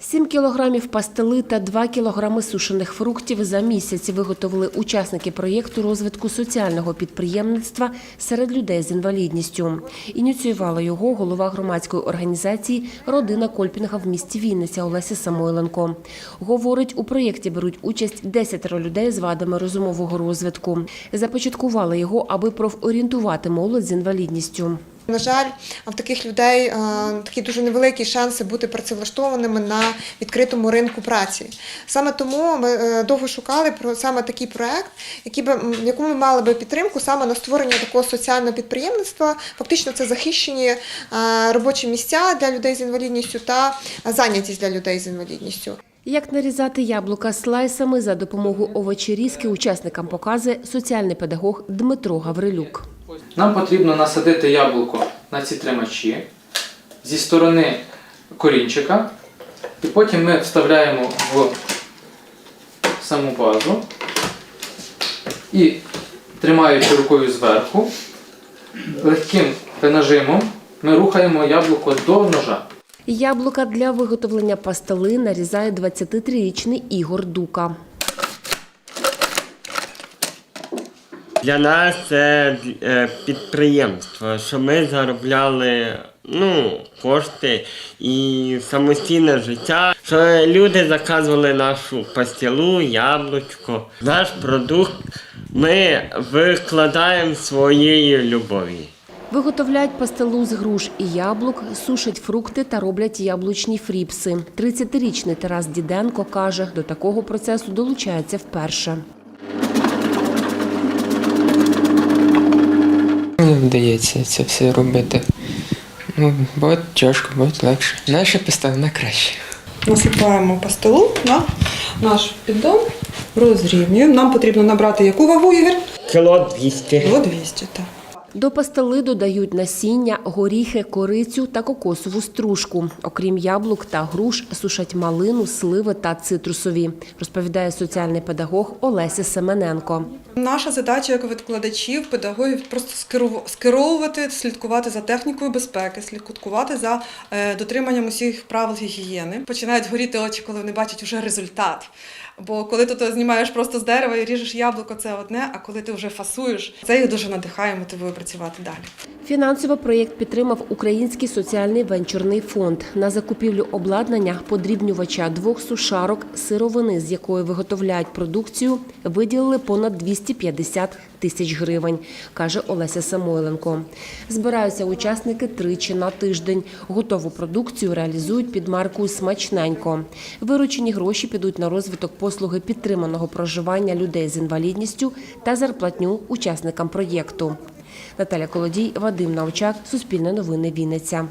7 кілограмів пастили та 2 кілограми сушених фруктів за місяць виготовили учасники проєкту розвитку соціального підприємництва серед людей з інвалідністю. Ініціювала його голова громадської організації Родина Кольпінга в місті Вінниця Олеся Самойленко. Говорить, у проєкті беруть участь 10 людей з вадами розумового розвитку. Започаткували його, аби профорієнтувати молодь з інвалідністю. На жаль, в таких людей е, такі дуже невеликі шанси бути працевлаштованими на відкритому ринку праці. Саме тому ми е, довго шукали про саме такий проект, який би, якому ми мали би підтримку саме на створення такого соціального підприємництва. Фактично, це захищені е, робочі місця для людей з інвалідністю та зайнятість для людей з інвалідністю. Як нарізати яблука слайсами за допомогою овочерізки учасникам показує соціальний педагог Дмитро Гаврилюк. Нам потрібно насадити яблуко на ці тримачі зі сторони корінчика, і потім ми вставляємо в саму базу і тримаючи рукою зверху, легким нажимом ми рухаємо яблуко до ножа. Яблука для виготовлення пастили нарізає 23-річний Ігор Дука. Для нас це е, підприємство, що ми заробляли ну, кошти і самостійне життя, що люди заказували нашу пастилу, яблучко. Наш продукт ми викладаємо своєю любов'ю. Виготовляють пастилу з груш і яблук, сушать фрукти та роблять яблучні фріпси. 30-річний Тарас Діденко каже, до такого процесу долучається вперше. Мені вдається це все робити. Ну, буває тяжко, буде легше. Наша поставина краще. Насипаємо пастилу на наш піддон, розрівнюємо. Нам потрібно набрати яку вагу, Ігор? Кіло 200. Кіло 200, так. До пастили додають насіння, горіхи, корицю та кокосову стружку. Окрім яблук та груш, сушать малину, сливи та цитрусові, розповідає соціальний педагог Олеся Семененко. Наша задача як викладачів, педагогів просто скеровувати, слідкувати за технікою безпеки, слідкувати за е, дотриманням усіх правил гігієни. Починають горіти очі, коли вони бачать уже результат. Бо коли ти то знімаєш просто з дерева і ріжеш яблуко, це одне, а коли ти вже фасуєш, це їх дуже надихає, мотивує працювати далі. Фінансово проєкт підтримав Український соціальний венчурний фонд. На закупівлю обладнання подрібнювача двох сушарок, сировини, з якої виготовляють продукцію, виділили понад 250 тисяч гривень, каже Олеся Самойленко. Збираються учасники тричі на тиждень. Готову продукцію реалізують під маркою Смачненько. Виручені гроші підуть на розвиток послуги підтриманого проживання людей з інвалідністю та зарплатню учасникам проєкту. Наталя Колодій, Вадим Навчак, Суспільне новини Вінниця.